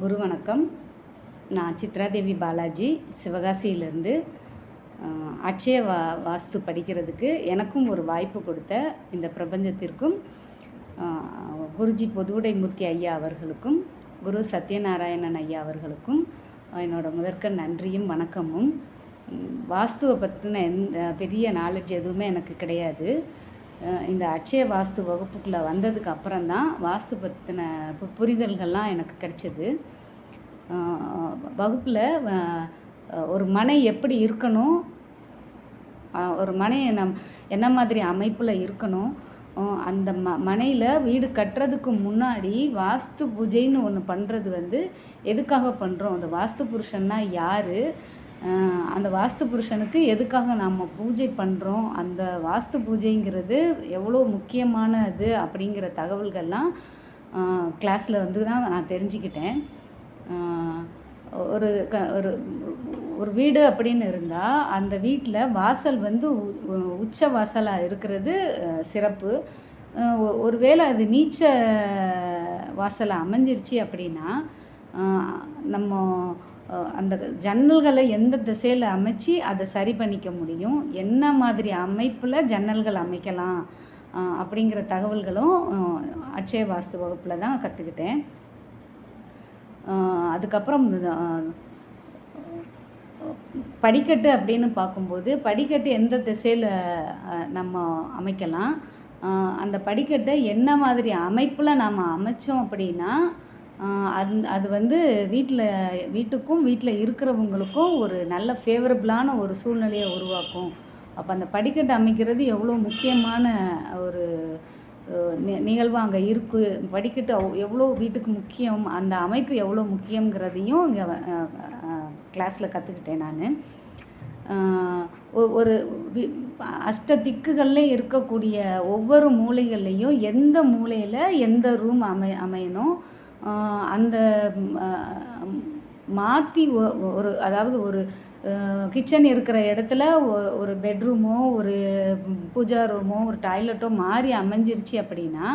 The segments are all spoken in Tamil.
குரு வணக்கம். நான் சித்ராதேவி பாலாஜி சிவகாசியிலேருந்து அட்சய வா வாஸ்து படிக்கிறதுக்கு எனக்கும் ஒரு வாய்ப்பு கொடுத்த இந்த பிரபஞ்சத்திற்கும் குருஜி பொதுவுடைமூர்த்தி ஐயா அவர்களுக்கும் குரு சத்யநாராயணன் ஐயா அவர்களுக்கும் என்னோட முதற்க நன்றியும் வணக்கமும். வாஸ்துவை பற்றின எந்த பெரிய நாலேஜ் எதுவுமே எனக்கு கிடையாது. இந்த அட்சய வாஸ்து வகுப்புக்குள்ளே வந்ததுக்கு அப்புறம் தான் வாஸ்து பற்றின பு- புரிதல்கள்லாம் எனக்கு கிடைச்சது. வகுப்பில் ஒரு மனை எப்படி இருக்கணும்? ஒரு மனை நம் என்ன மாதிரி அமைப்பில் இருக்கணும்? அந்த ம மனையில் வீடு கட்டுறதுக்கு முன்னாடி வாஸ்து பூஜைன்னு ஒன்று பண்ணுறது வந்து எதுக்காக பண்ணுறோம் அந்த வாஸ்து புருஷன்னா யார்? அந்த வாஸ்து புருஷனுக்கு எதுக்காக நாம் பூஜை பண்ணுறோம் அந்த வாஸ்து பூஜைங்கிறது எவ்வளோ முக்கியமானது அப்படிங்கிற தகவல்கள்லாம் கிளாஸில் வந்து தான் நான் தெரிஞ்சுக்கிட்டேன். ஒரு க ஒரு ஒரு வீடு அப்படின்னு இருந்தால் அந்த வீட்டில் வாசல் வந்து உ- உச்ச வாசலாக இருக்கிறது சிறப்பு. ஒருவேளை அது நீச்ச வாசலை அமைஞ்சிருச்சு அப்படின்னா நம்ம அந்த ஜன்னல்களை எந்த திசையில் அமைச்சு அதை சரி பண்ணிக்க முடியும்? என்ன மாதிரி அமைப்பில் ஜன்னல்கள் அமைக்கலாம்? அப்படிங்கிற தகவல்களும் அட்சய வாஸ்து வகுப்பில் தான் கற்றுக்கிட்டேன் அதுக்கப்புறம் படிக்கட்டு அப்படின்னு பார்க்கும்போது படிக்கட்டு எந்த திசையில் நம்ம அமைக்கலாம்? அந்த படிக்கட்டை என்ன மாதிரி அமைப்பில் நாம் அமைச்சோம் அப்படின்னா அந் அது வந்து வீட்டில் வீட்டுக்கும் வீட்டில் இருக்கிறவங்களுக்கும் ஒரு நல்ல ஃபேவரபிளான ஒரு சூழ்நிலையை உருவாக்கும். அப்போ அந்த படிக்கட்டு அமைக்கிறது எவ்வளோ முக்கியமான ஒரு நி- நிகழ்வு அங்கே இருக்கு. படிக்கட்டு அவ்- எவ்வளோ வீட்டுக்கு முக்கியம் அந்த அமைப்பு எவ்வளோ முக்கியங்கிறதையும் இங்கே கிளாஸில் கற்றுக்கிட்டேன் நான். ஒரு அஷ்ட திக்குகளில் இருக்கக்கூடிய ஒவ்வொரு மூலைகள்லேயும் எந்த மூலையில் எந்த ரூம் அமை அமையணும் அந்த மாற்றி ஒரு அதாவது ஒரு கிச்சன் இருக்கிற இடத்துல ஒரு பெட்ரூமோ ஒரு பூஜா ரூமோ ஒரு டாய்லெட்டோ மாறி அமைஞ்சிருச்சு அப்படின்னா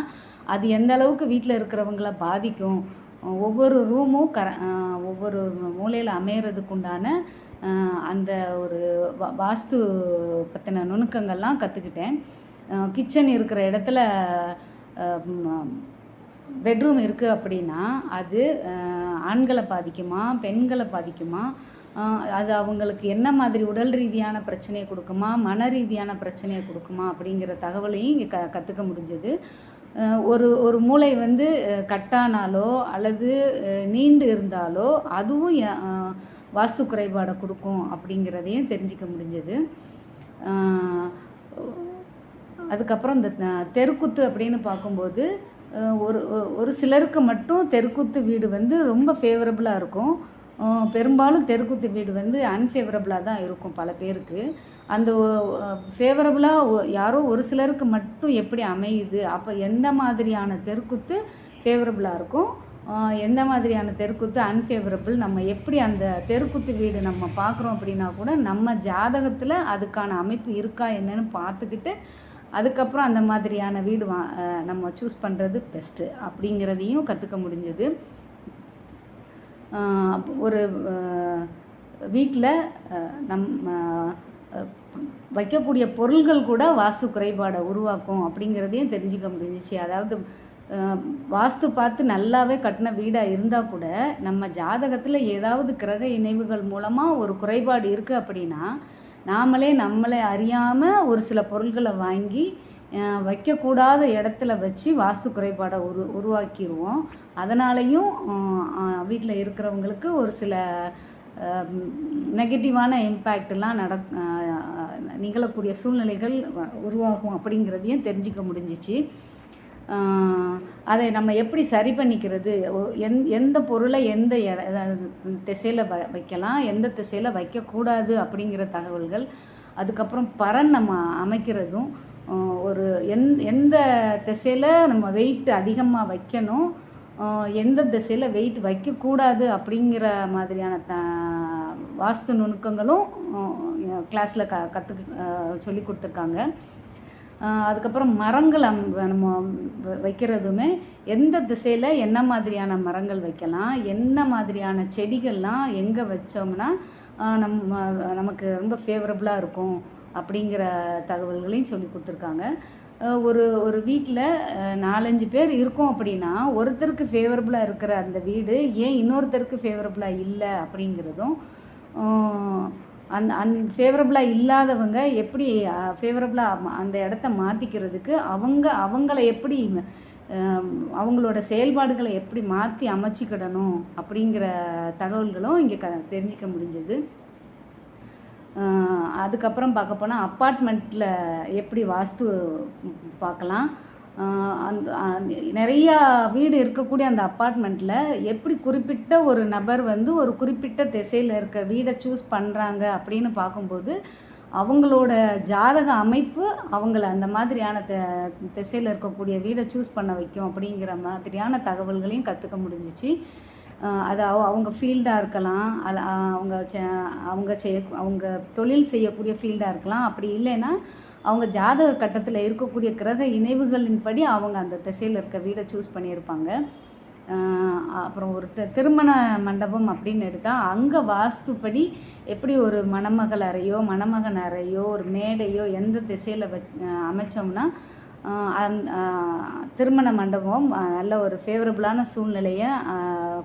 அது எந்த அளவுக்கு வீட்டில் இருக்கிறவங்கள பாதிக்கும்? ஒவ்வொரு ரூமும் கர ஒவ்வொரு மூலையில் அமையறதுக்கு உண்டான அந்த ஒரு வாஸ்து பற்றின நுணுக்கங்கள்லாம் கற்றுக்கிட்டேன் கிச்சன் இருக்கிற இடத்துல பெட்ரூம் இருக்குது அப்படின்னா அது அஹ், ஆண்களை பாதிக்குமா பெண்களை பாதிக்குமா? அது அவங்களுக்கு என்ன மாதிரி உடல் ரீதியான பிரச்சனையை கொடுக்குமா மன ரீதியான பிரச்சனையை கொடுக்குமா அப்படிங்கிற தகவலையும் இங்கே க கற்றுக்க முடிஞ்சது. ஒரு ஒரு மூளை வந்து கட்டானாலோ அல்லது நீண்டு இருந்தாலோ அதுவும் வாஸ்து குறைபாடை கொடுக்கும் அப்படிங்கிறதையும் தெரிஞ்சுக்க முடிஞ்சது. அதுக்கப்புறம் இந்த தெருக்குத்து தெருக்கூத்து அப்படின்னு பார்க்கும்போது ஒரு ஒரு சிலருக்கு மட்டும் தெருக்கூத்து வீடு வந்து ரொம்ப ஃபேவரபுளாக இருக்கும். பெரும்பாலும் தெருக்கூத்து வீடு வந்து அன்ஃபேவரபுளாக தான் இருக்கும் பல பேருக்கு. அந்த ஃபேவரபுளாக யாரோ ஒரு சிலருக்கு மட்டும் எப்படி அமையுது? அப்போ எந்த மாதிரியான தெருக்கூத்து ஃபேவரபுளாக இருக்கும்? எந்த மாதிரியான தெருக்கூத்து அன்ஃபேவரபிள் நம்ம எப்படி அந்த தெருக்கூத்து வீடு நம்ம பார்க்குறோம் அப்படின்னா கூட நம்ம ஜாதகத்தில் அதுக்கான அமைப்பு இருக்கா என்னன்னு பார்த்துக்கிட்டு அதுக்கப்புறம் அந்த மாதிரியான வீடு வா நம்ம சூஸ் பண்ணுறது பெஸ்ட்டு அப்படிங்கிறதையும் கற்றுக்க முடிஞ்சது. ஒரு வீட்டில் நம்ம வைக்கக்கூடிய பொருள்கள் கூட வாஸ்து குறைபாடை உருவாக்கும் அப்படிங்கிறதையும் தெரிஞ்சுக்க முடிஞ்சிச்சு. அதாவது வாஸ்து பார்த்து நல்லாவே கட்டின வீடாக இருந்தால் கூட நம்ம ஜாதகத்தில் ஏதாவது கிரக இணைவுகள் மூலமாக ஒரு குறைபாடு இருக்குது அப்படின்னா நாமளே நம்மளை அறியாமல் ஒரு சில பொருள்களை வாங்கி வைக்கக்கூடாத இடத்துல வச்சு வாஸ்து குறைபாடை உரு உருவாக்கிடுவோம் அதனாலையும் வீட்டில் இருக்கிறவங்களுக்கு ஒரு சில நெகட்டிவான இம்பேக்ட்லாம் நட நிகழக்கூடிய சூழ்நிலைகள் உருவாகும் அப்படிங்கிறதையும் தெரிஞ்சுக்க முடிஞ்சிச்சு. அதை நம்ம எப்படி சரி பண்ணிக்கிறது? ஒ- எந் எந்த பொருளை எந்த திசையில் வ வைக்கலாம் எந்த திசையில் வைக்கக்கூடாது அப்படிங்கிற தகவல்கள் அதுக்கப்புறம் பரன் நம்ம அமைக்கிறதும் ஒரு எந் எந்த திசையில் நம்ம வெயிட் அதிகமாக வைக்கணும் எந்த திசையில் வெயிட் வைக்கக்கூடாது அப்படிங்கிற மாதிரியான த வாஸ்து நுணுக்கங்களும் கிளாஸில் க கற்று சொல்லி கொடுத்துருக்காங்க. அதுக்கப்புறம் மரங்கள் அம் நம்ம வ- வைக்கிறதுமே எந்த திசையில் என்ன மாதிரியான மரங்கள் வைக்கலாம் என்ன மாதிரியான செடிகள்லாம் எங்கே வச்சோம்னா நம் நம்ம நமக்கு ரொம்ப ஃபேவரபுளாக இருக்கும் அப்படிங்கிற தகவல்களையும் சொல்லி கொடுத்துருக்காங்க. ஒரு ஒரு வீட்டில் நாலஞ்சு பேர் இருக்கோம் அப்படின்னா ஒருத்தருக்கு ஃபேவரபுளாக இருக்கிற அந்த வீடு ஏன் இன்னொருத்தருக்கு ஃபேவரபுளாக இல்லை அப்படிங்கிறதும் அந் ஃபேவரபுளாக இல்லாதவங்க எப்படி ஃபேவரபுளாக அந்த இடத்த மாற்றிக்கிறதுக்கு அவங்க அவங்கள எப்படி அவங்களோட செயல்பாடுகளை எப்படி மாற்றி அமைச்சிக்கிடணும் அப்படிங்கிற தகவல்களும் இங்கே க தெரிஞ்சிக்க முடிஞ்சது. அதுக்கப்புறம் பார்க்க போனால் அப்பார்ட்மெண்ட்டில் எப்படி வாஸ்து பார்க்கலாம். அந்த நிறையா வீடு இருக்கக்கூடிய அந்த அப்பார்ட்மெண்ட்டில் எப்படி குறிப்பிட்ட ஒரு நபர் வந்து ஒரு குறிப்பிட்ட திசையில் இருக்க வீடை சூஸ் பண்ணுறாங்க அப்படின்னு பார்க்கும்போது அவங்களோட ஜாதக அமைப்பு அவங்கள அந்த மாதிரியான த திசையில் இருக்கக்கூடிய வீடை சூஸ் பண்ண வைக்கும் அப்படிங்கிற மாதிரியான தகவல்களையும் கற்றுக்க முடிஞ்சிச்சு. அது அவங்க ஃபீல்டாக இருக்கலாம். அவங்க செ- அவங்க செய்ய அவங்க தொழில் செய்யக்கூடிய ஃபீல்டாக இருக்கலாம். அப்படி இல்லைன்னா அவங்க ஜாதக கட்டத்தில் இருக்கக்கூடிய கிரக இணைவுகளின்படி அவங்க அந்த திசையில் இருக்க வீடை சூஸ் பண்ணியிருப்பாங்க. அப்புறம் ஒரு திருமண மண்டபம் அப்படின்னு எடுத்தால் அங்கே வாஸ்துப்படி எப்படி ஒரு மணமகள் அறையோ மணமகன் அறையோ ஒரு மேடையோ எந்த திசையில் வ அமைச்சோம்னா திருமண மண்டபம் நல்ல ஒரு ஃபேவரபுளான சூழ்நிலையை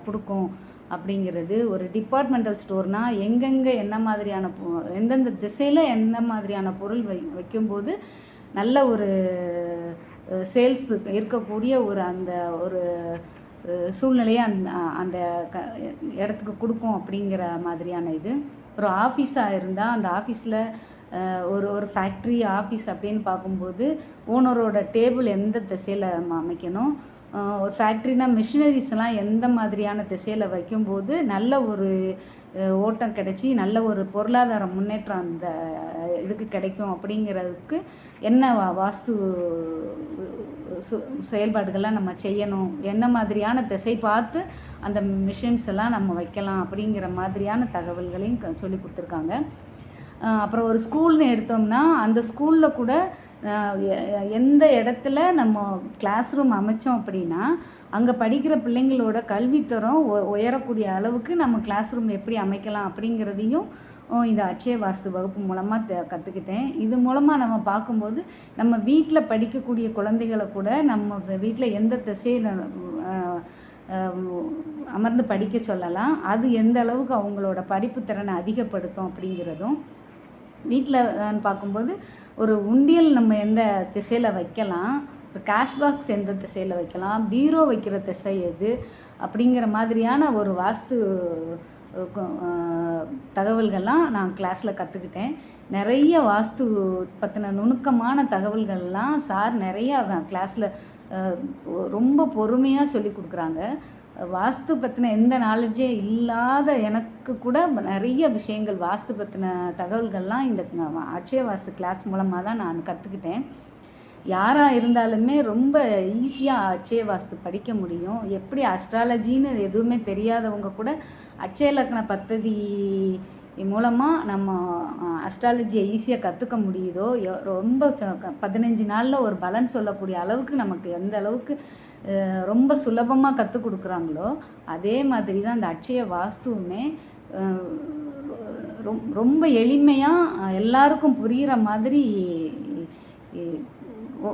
கொடுக்கும் அப்படிங்கிறது ஒரு டிபார்ட்மெண்டல் ஸ்டோர்னால் எங்கெங்கே என்ன மாதிரியான பொ- எந்தெந்த திசையில் என்ன மாதிரியான பொருள் வை வைக்கும்போது நல்ல ஒரு சேல்ஸ் இருக்கக்கூடிய ஒரு அந்த ஒரு சூழ்நிலையை அந்த அந்த க இடத்துக்கு கொடுக்கும் அப்படிங்கிற மாதிரியான இது. ஒரு ஆஃபீஸாக இருந்தால் அந்த ஆஃபீஸில் ஒரு ஒரு ஃபேக்ட்ரி ஆஃபீஸ் அப்படின்னு பார்க்கும்போது ஓனரோட டேபிள் எந்த திசையில் நம்ம அமைக்கணும்? ஒரு ஃபேக்ட்ரினா மிஷினரிஸ்லாம் எந்த மாதிரியான திசையில் வைக்கும்போது நல்ல ஒரு ஓட்டம் கிடைச்சி நல்ல ஒரு பொருளாதார முன்னேற்றம் அந்த இதுக்கு கிடைக்கும் அப்படிங்கிறதுக்கு என்ன வாஸ்து சு- செயல்பாடுகள்லாம் நம்ம செய்யணும்? என்ன மாதிரியான திசை பார்த்து அந்த மிஷின்ஸ் எல்லாம் நம்ம வைக்கலாம் அப்படிங்கிற மாதிரியான தகவல்களையும் க- சொல்லி கொடுத்துருக்காங்க. அப்புறம் ஒரு ஸ்கூல்னு எடுத்தோம்னா அந்த ஸ்கூலில் கூட எந்த இடத்துல நம்ம கிளாஸ் ரூம் அமைச்சோம் அப்படின்னா அங்கே படிக்கிற பிள்ளைங்களோட கல்வித்தரம் உயரக்கூடிய அளவுக்கு நம்ம கிளாஸ் ரூம் எப்படி அமைக்கலாம் அப்படிங்கிறதையும் இந்த அட்சய வாஸ்து வகுப்பு மூலமாக கற்றுக்கிட்டேன் இது மூலமாக நம்ம பார்க்கும்போது நம்ம வீட்டில் படிக்கக்கூடிய குழந்தைகளை கூட நம்ம வீட்டில் எந்த திசையில் அமர்ந்து படிக்க சொல்லலாம். அது எந்த அளவுக்கு அவங்களோட படிப்பு திறனை அதிகப்படுத்தும் அப்படிங்கிறதும் வீட்டில் பார்க்கும்போது ஒரு உண்டியல் நம்ம எந்த திசையில் வைக்கலாம்? ஒரு கேஷ் பாக்ஸ் எந்த திசையில் வைக்கலாம்? பீரோ வைக்கிற திசை எது? அப்படிங்கிற மாதிரியான ஒரு வாஸ்து தகவல்கள்லாம் நான் கிளாஸில் கற்றுக்கிட்டேன் நிறைய வாஸ்து பற்றின நுணுக்கமான தகவல்கள்லாம் சார் நிறையா கிளாஸில் ரொம்ப பொறுமையாக சொல்லி கொடுக்குறாங்க. வாஸ்து பற்றின எந்த நாலேஜே இல்லாத எனக்கு கூட நிறைய விஷயங்கள் வாஸ்து பற்றின தகவல்கள்லாம் இந்த அட்சய வாஸ்து கிளாஸ் மூலமாக தான் நான் கற்றுக்கிட்டேன் யாராக இருந்தாலுமே ரொம்ப ஈஸியாக அட்சய வாஸ்து படிக்க முடியும். எப்படி அஸ்ட்ராலஜின்னு எதுவுமே தெரியாதவங்க கூட அட்சய லக்ன பத்ததி மூலமாக நம்ம அஸ்ட்ராலஜியை ஈஸியாக கற்றுக்க முடியுதோ ரொம்ப ச- க- பதினஞ்சு நாளில் ஒரு பலன் சொல்லக்கூடிய அளவுக்கு நமக்கு எந்த அளவுக்கு ரொம்ப சுலபமாக கற்றுக் கொடுக்குறாங்களோ அதே மாதிரி தான் அந்த அட்சய வாஸ்துவுமே ரொம்- ரொம்ப எளிமையாக எல்லாருக்கும் புரிகிற மாதிரி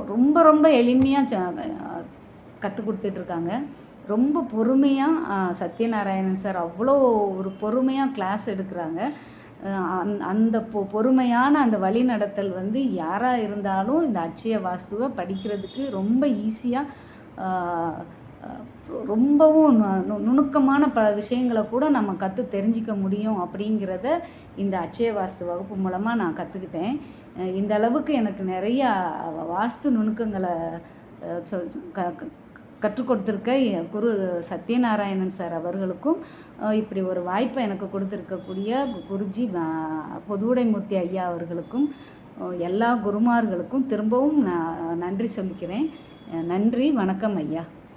ரொம்ப ரொம்ப எளிமையாக கற்றுக் கொடுத்துட்ருக்காங்க ரொம்ப பொறுமையாக சத்யநாராயணன் சார் அவ்வளோ ஒரு பொறுமையாக கிளாஸ் எடுக்கிறாங்க. அந் அந்த- பொ பொறுமையான அந்த வழிநடத்தல் வந்து யாராக இருந்தாலும் இந்த அட்சய வாஸ்துவை படிக்கிறதுக்கு ரொம்ப ஈஸியாக ரொம்பவும் நு- நு- நுணுக்கமான பல விஷயங்களை கூட நம்ம கற்று தெரிஞ்சிக்க முடியும் அப்படிங்கிறத இந்த அட்சய வாஸ்து வகுப்பு மூலமாக நான் கற்றுக்கிட்டேன் இந்த அளவுக்கு எனக்கு நிறையா வாஸ்து நுணுக்கங்களை சொ- க- கற்றுக் கொடுத்துருக்க குரு சத்யநாராயணன் சார் அவர்களுக்கும் இப்படி ஒரு வாய்ப்பை எனக்கு கொடுத்துருக்கக்கூடிய குருஜி பொதுவுடைமூர்த்தி ஐயா அவர்களுக்கும் எல்லா குருமார்களுக்கும் திரும்பவும் நான் நன்றி சொல்லிக்கிறேன். நன்றி வணக்கம் ஐயா.